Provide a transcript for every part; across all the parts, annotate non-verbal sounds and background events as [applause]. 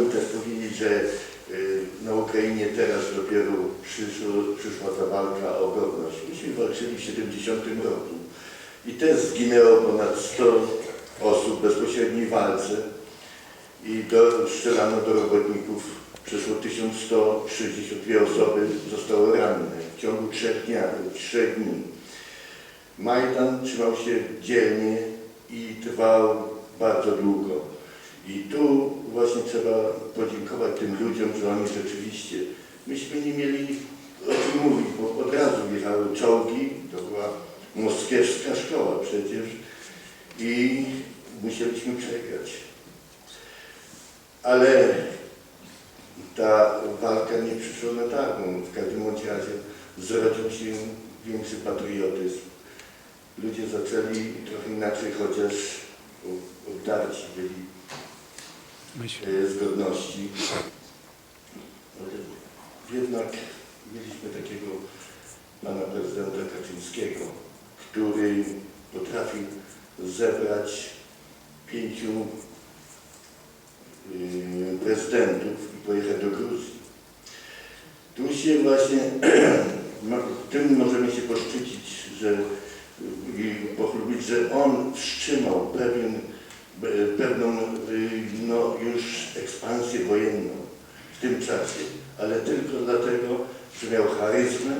chciałbym też powiedzieć, że y, na Ukrainie teraz dopiero przyszło, przyszła ta walka o godność. Myśmy walczyli w 70 roku i też zginęło ponad 100 osób w bezpośredniej walce i do, strzelano do robotników. Przeszło 1162 osoby zostało ranne w ciągu trzech, dnia, trzech dni. Majdan trzymał się dzielnie i trwał bardzo długo. I tu właśnie trzeba podziękować tym ludziom, że oni rzeczywiście, myśmy nie mieli o czym mówić, bo od razu wjechały czołgi, to była moskiewska szkoła przecież i musieliśmy przegrać. Ale ta walka nie przyszła na darmo. W każdym razie zrodził się większy patriotyzm. Ludzie zaczęli trochę inaczej, chociaż obdarci byli E, z godności. Ale jednak mieliśmy takiego pana prezydenta Kaczyńskiego, który potrafił zebrać pięciu y, prezydentów i pojechać do Gruzji. Tu się właśnie, [clears throat] tym możemy się poszczycić, że i pochlubić, że on wstrzymał w tym czasie, ale tylko dlatego, że miał charyzmę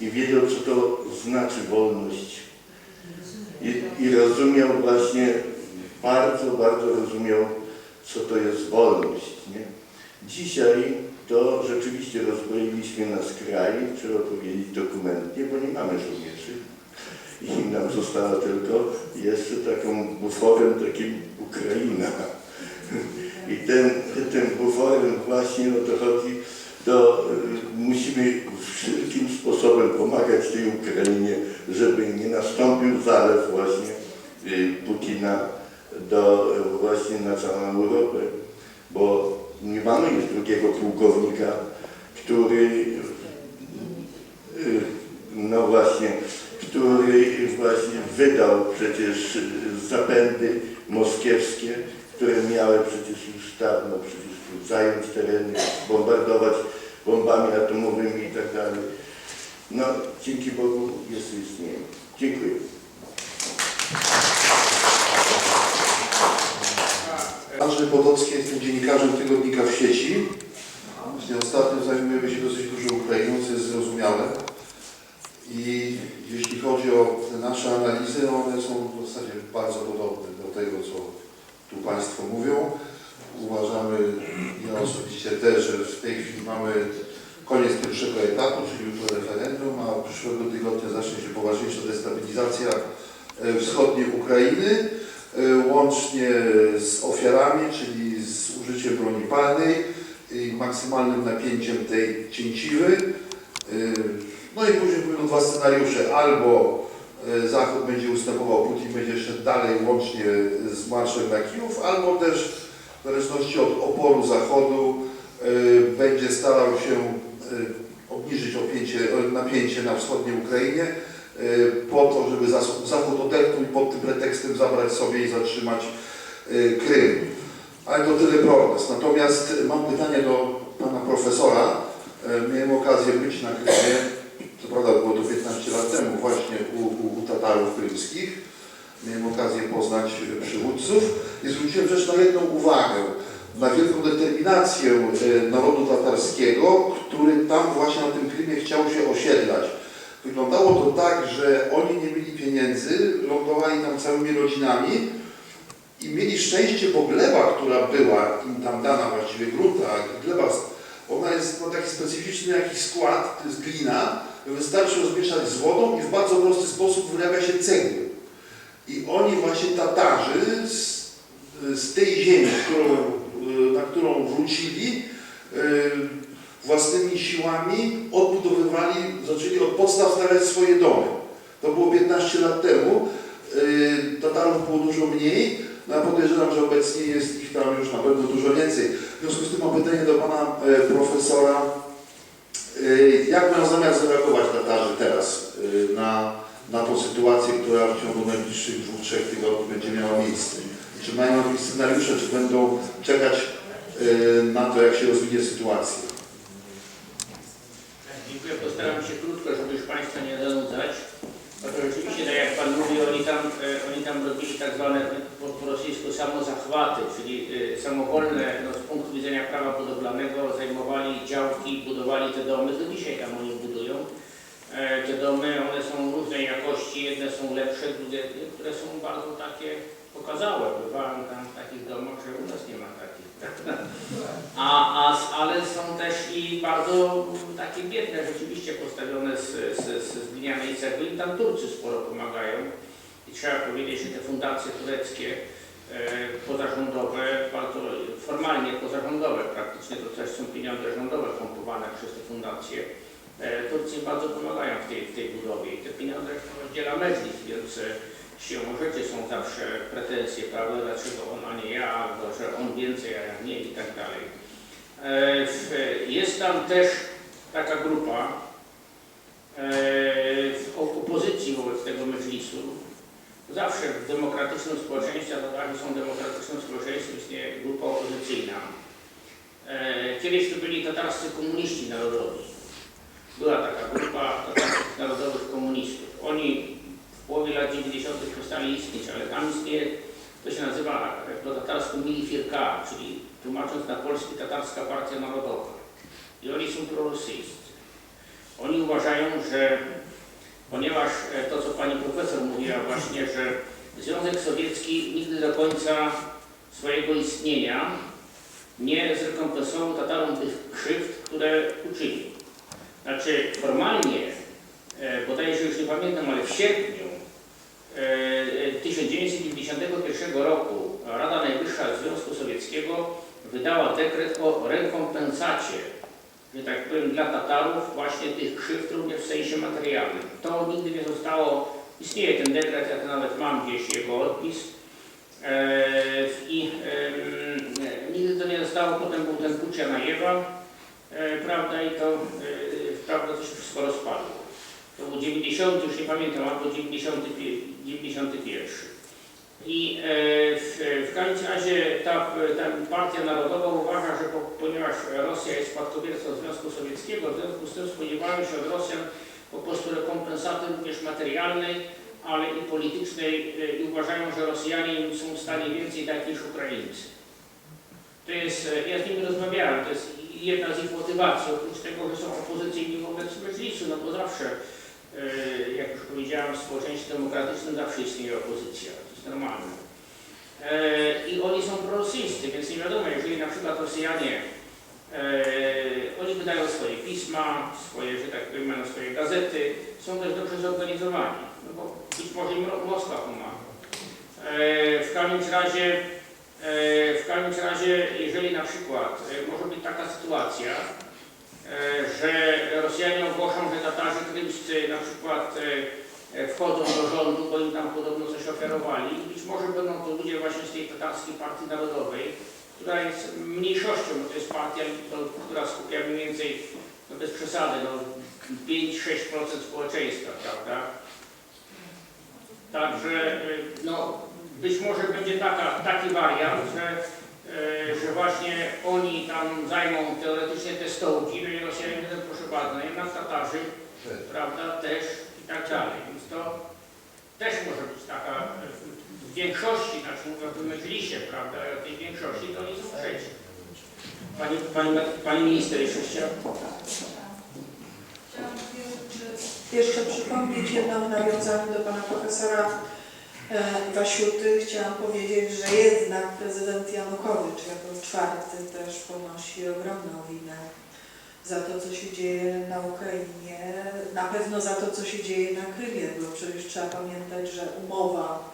i wiedział, co to znaczy wolność. I, i rozumiał właśnie, bardzo, bardzo rozumiał, co to jest wolność. Nie? Dzisiaj to rzeczywiście rozbroiliśmy nasz kraj, trzeba powiedzieć dokumentnie, bo nie mamy żołnierzy. I nam została tylko jeszcze taką buforem takim Ukraina. I ten, tym buforem właśnie o to chodzi, to y, musimy wszelkim sposobem pomagać tej Ukrainie, żeby nie nastąpił zalew właśnie y, Putina do y, właśnie na całą Europę, bo nie mamy już drugiego pułkownika, który no właśnie, który właśnie wydał przecież zapędy moskiewskie, które miały przecież już dawno przecież zająć tereny, bombardować bombami atomowymi i tak dalej. No, dzięki Bogu jest istnieje. Dziękuję. Andrzej Podolski, jestem dziennikarzem tygodnika w sieci. Ostatnio zajmujemy się dosyć dużo Ukrainą, co jest zrozumiałe. I jeśli chodzi o te nasze analizy, one są w zasadzie bardzo podobne do tego, co tu Państwo mówią. Uważamy, ja osobiście też, że w tej chwili mamy koniec pierwszego etapu, czyli jutro referendum, a przyszłego tygodnia zacznie się poważniejsza destabilizacja e, wschodniej Ukrainy, e, łącznie z ofiarami, czyli z użyciem broni palnej i maksymalnym napięciem tej cięciwy. E, No i później będą dwa scenariusze. Albo Zachód będzie ustępował, Putin będzie szedł dalej łącznie z marszem na Kijów, albo też w zależności od oporu Zachodu e, będzie starał się e, obniżyć opięcie, napięcie na wschodniej Ukrainie po to, żeby Zachód odetchnął pod tym pretekstem zabrać sobie i zatrzymać Krym. Ale to tyle prognoz. Natomiast mam pytanie do pana profesora. Miałem okazję być na Krymie, co prawda było to 15 lat temu właśnie u, u, u Tatarów krymskich. Miałem okazję poznać przywódców i zwróciłem też na jedną uwagę, na wielką determinację e, narodu tatarskiego, który tam właśnie na tym Krymie chciał się osiedlać. Wyglądało to tak, że oni nie mieli pieniędzy, lądowali tam całymi rodzinami i mieli szczęście, bo gleba, która była im tam dana, właściwie gruta, gleba, ona jest, ma taki specyficzny jakiś skład, to jest glina, wystarczy rozmieszać z wodą i w bardzo prosty sposób wyrabia się cegły. I oni właśnie Tatarzy z, z tej ziemi, którą, y, na którą wrócili, y, własnymi siłami odbudowywali, zaczęli od podstaw stawiać swoje domy. To było 15 lat temu. Y, Tatarów było dużo mniej, no ja podejrzewam, że obecnie jest ich tam już na pewno dużo więcej. W związku z tym mam pytanie do pana e, profesora. E, Jak mają zamiar zareagować Tatarzy teraz e, na, na tą sytuację, która w ciągu najbliższych dwóch, trzech tygodni będzie miała miejsce? Czy mają jakieś scenariusze, czy będą czekać y, na to, jak się rozwinie sytuacja. Dziękuję, postaram się krótko, żeby już Państwa nie zanudzać. No to tak jak Pan mówi, oni tam, e, oni tam robili tak zwane po, po rosyjsku samozachwaty, czyli e, samowolne, no, z punktu budowali te domy, do dzisiaj tam oni budują. E, te domy, one są różnej jakości, jedne są lepsze, drugie, które są bardzo takie pokazałe. Bywałem tam w takich domach, że u nas nie ma takich. A, a, ale są też i bardzo takie biedne, rzeczywiście postawione z, z, z, glinianej cegły i tam Turcy sporo pomagają. I trzeba powiedzieć, że te fundacje tureckie e, pozarządowe, bardzo to też są pieniądze rządowe pompowane przez te fundacje. E, Turcy bardzo pomagają w tej, w tej budowie i te pieniądze rozdziela Medlis, więc e, siłą rzeczy są zawsze pretensje, prawda, dlaczego on, a nie ja, albo że on więcej, a ja nie i tak dalej. E, Jest tam też taka grupa w opozycji wobec tego Medlisu. Zawsze w demokratycznym społeczeństwie, a to tak, są demokratycznym społeczeństwem, istnieje grupa opozycyjna. E, Kiedyś to byli tatarscy komuniści narodowi. Była taka grupa tatarskich narodowych komunistów. Oni w połowie lat 90. przestali istnieć, ale tam istnieje, to się nazywa po tatarsku Milifirka, czyli tłumacząc na polski Tatarska Partia Narodowa. I oni są prorosyjscy. Oni uważają, że ponieważ e, to, co pani profesor mówiła właśnie, że Związek Sowiecki nigdy do końca swojego istnienia nie zrekompensował Tatarom tych krzywd, które uczynił. Znaczy formalnie, e, bodajże już nie pamiętam, ale w sierpniu e, 1991 roku Rada Najwyższa Związku Sowieckiego wydała dekret o rekompensacie, że tak powiem, dla Tatarów właśnie tych krzywd również w sensie materialnym. To nigdy nie zostało, istnieje ten dekret, ja to nawet mam gdzieś jego odpis e, i e, zostało, potem był ten pucz Janajewa, e, prawda, i to, e, prawda, to się wszystko rozpadło. To był 90, już nie pamiętam, albo 91. 91. I e, w, w każdym razie ta, ta partia narodowa uważa, że po, ponieważ Rosja jest spadkobiercą Związku Sowieckiego, w związku z tym spodziewają się od Rosjan po prostu rekompensaty również materialnej, ale i politycznej i uważają, że Rosjanie są w stanie więcej dać niż Ukraińcy. To jest, e, ja z nimi rozmawiałem, to jest jedna z ich motywacji, oprócz tego, że są opozycyjni wobec Meclisu, no bo zawsze E, jak już powiedziałem, w społeczeństwie demokratycznym zawsze istnieje opozycja, to jest normalne. E, I oni są prorosyjscy, więc nie wiadomo, jeżeli na przykład Rosjanie, oni wydają swoje pisma, swoje, że tak powiem, mają swoje gazety, są też dobrze zorganizowani, no bo być może im Moskwa pomaga. W każdym razie, w każdym razie, jeżeli na przykład e, może być taka sytuacja, e, że Rosjanie ogłoszą, że Tatarzy krymscy na przykład e, e, wchodzą do rządu, bo im tam podobno coś oferowali. Być może będą to ludzie właśnie z tej tatarskiej partii narodowej, która jest mniejszością, bo to jest partia, która skupia mniej więcej, no bez przesady, no 5-6% społeczeństwa, prawda? Także e, no, być może będzie taka, taki wariant, że e, że właśnie oni tam zajmą teoretycznie te stołki, no i Rosjanie będą proszę bardzo, jednak Tatarzy, prawda, też i tak dalej. Więc to też może być taka w większości, znaczy mówię o tym Medlisie, prawda, o tej większości to oni są przeciw. Pani, pani, pani minister jeszcze chciała? Chciałam jeszcze przypomnieć jedno w nawiązaniu do pana profesora Wasiuty. Chciałam powiedzieć, że jednak prezydent Janukowycz jako czwarty też ponosi ogromną winę za to, co się dzieje na Ukrainie, na pewno za to, co się dzieje na Krymie, bo przecież trzeba pamiętać, że umowa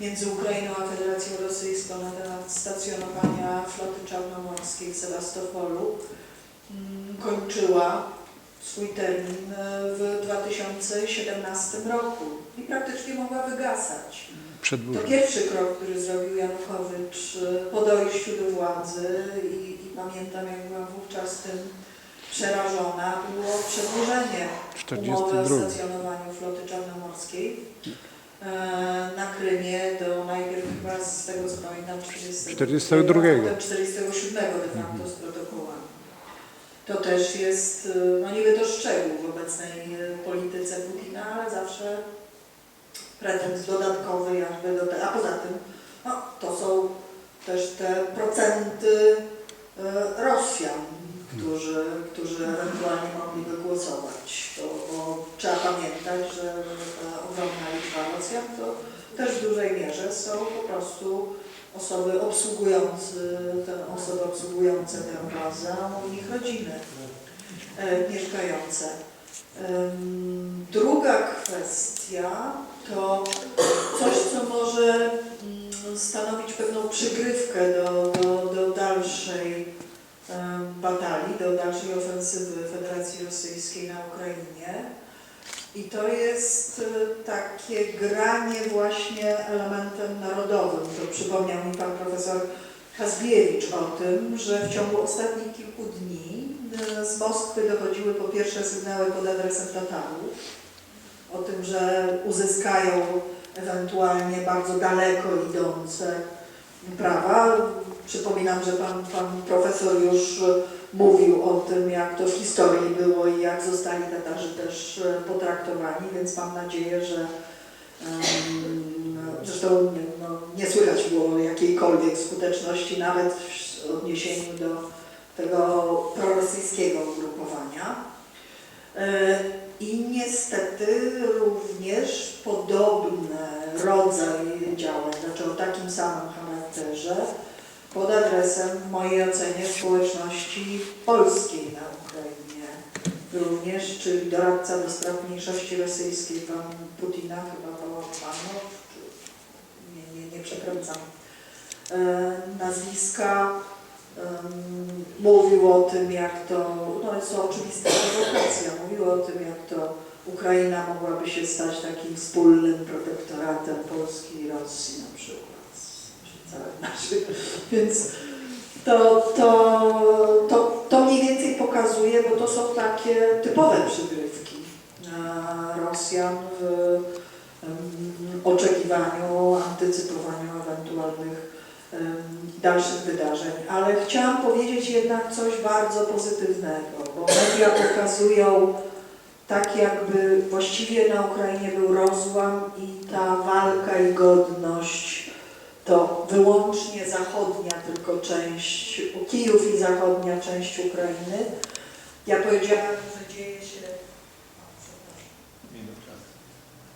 między Ukrainą a Federacją Rosyjską na temat stacjonowania floty czarnomorskiej w Sewastopolu mm, kończyła swój termin e, w 2017 roku i praktycznie mogła wygasać. To pierwszy krok, który zrobił Janukowycz e, po dojściu do władzy i, i pamiętam, jak byłam wówczas tym przerażona, było przedłużenie umowy o 42. stacjonowaniu floty czarnomorskiej e, na Krymie do najpierw chyba z tego co pamiętam 40, 42. potem 47 de facto z protokołami. To też jest, e, no niby to szczegół w obecnej e, polityce Putina, ale zawsze pretekst dodatkowy jakby do te, a poza tym no, to są też te procenty e, Rosjan, którzy, którzy ewentualnie mogliby głosować. To, bo trzeba pamiętać, że ta ogromna liczba Rosjan to też w dużej mierze są po prostu osoby obsługujące, te osoby obsługujące tę bazę i ich rodziny e, mieszkające. Druga kwestia to coś, co może mm, stanowić pewną przygrywkę do, do, do dalszej batalii, do dalszej ofensywy Federacji Rosyjskiej na Ukrainie. I to jest e, takie granie właśnie elementem narodowym. To przypomniał mi pan profesor Kazbiewicz o tym, że w ciągu ostatnich kilku dni e, z Moskwy dochodziły po pierwsze sygnały pod adresem Tatarów, o tym, że uzyskają ewentualnie bardzo daleko idące prawa. Przypominam, że pan, pan profesor już mówił o tym, jak to w historii było i jak zostali Tatarzy też e, potraktowani, więc mam nadzieję, że zresztą no, nie słychać było jakiejkolwiek skuteczności nawet w odniesieniu do tego prorosyjskiego ugrupowania. E, I niestety również podobny rodzaj działań, znaczy o takim samym charakterze, pod adresem w mojej ocenie społeczności polskiej na Ukrainie. Również, czyli doradca do spraw mniejszości rosyjskiej, pan Putina, chyba Bałapanow, czy nie, nie, nie przekręcam e, nazwiska, mówił o tym, jak to, no jest to oczywista prowokacja, mówił o tym, jak to Ukraina mogłaby się stać takim wspólnym protektoratem Polski i Rosji na przykład. [laughs] Więc to, to, to, to mniej więcej pokazuje, bo to są takie typowe przygrywki Rosjan w oczekiwaniu, antycypowaniu ewentualnych dalszych wydarzeń. Ale chciałam powiedzieć jednak coś bardzo pozytywnego, bo media pokazują tak jakby właściwie na Ukrainie był rozłam i ta walka i godność to wyłącznie zachodnia tylko część, Kijów i zachodnia część Ukrainy. Ja powiedziałam, że dzieje się...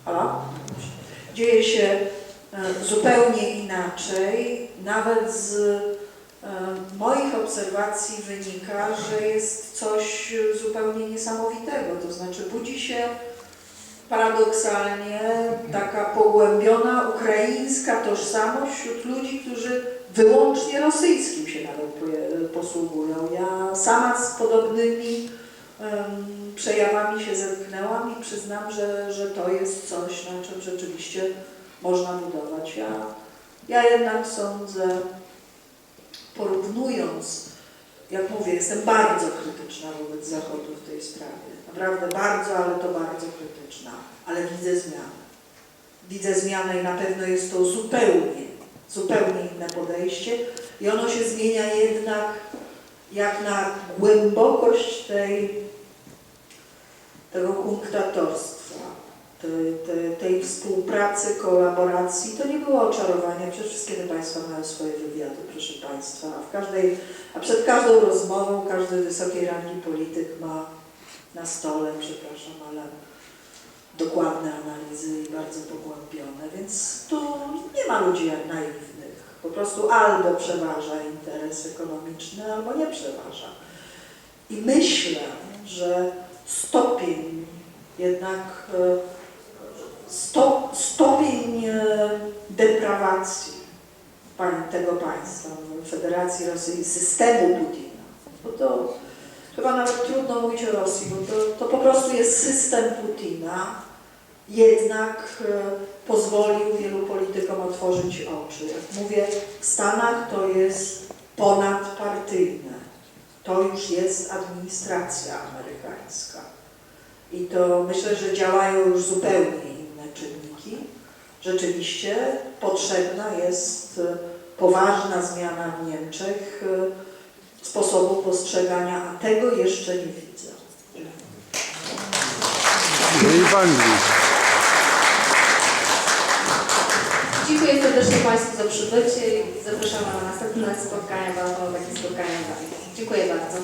Halo? Dzieje się e, zupełnie inaczej. Nawet z e, moich obserwacji wynika, że jest coś zupełnie niesamowitego. To znaczy budzi się paradoksalnie taka pogłębiona ukraińska tożsamość wśród ludzi, którzy wyłącznie rosyjskim się nawet posługują. Ja sama z podobnymi em, przejawami się zetknęłam i przyznam, że, że to jest coś, na czym rzeczywiście można budować. Ja, ja jednak sądzę, porównując, jak mówię, jestem bardzo krytyczna wobec Zachodu w tej sprawie. Naprawdę bardzo, ale to bardzo krytyczna. Ale widzę zmianę. Widzę zmianę i na pewno jest to zupełnie, zupełnie inne podejście. I ono się zmienia jednak jak na głębokość tej, tego kunktatorstwa, współpracy, kolaboracji. To nie było oczarowanie, przecież wszystkie te Państwa mają swoje wywiady, proszę Państwa. A, w każdej, a przed każdą rozmową każdy wysokiej rangi polityk ma na stole, przepraszam, ale dokładne analizy i bardzo pogłębione, więc tu nie ma ludzi jak naiwnych. Po prostu albo przeważa interes ekonomiczny, albo nie przeważa. I myślę, że stopień jednak e, sto, stopień e, deprawacji tego państwa, Federacji Rosyjskiej, systemu Putina, bo to chyba nawet trudno mówić o Rosji, bo to, to po prostu jest system Putina, jednak e, pozwolił wielu politykom otworzyć oczy. Jak mówię, w Stanach to jest ponadpartyjne. To już jest administracja amerykańska. I to myślę, że działają już zupełnie. Rzeczywiście potrzebna jest e, poważna zmiana w Niemczech e, sposobu postrzegania, a tego jeszcze nie widzę. I w Anglii. Dziękuję serdecznie Państwu za przybycie i zapraszamy na następne spotkania, bo takie spotkania dalej. Dziękuję bardzo.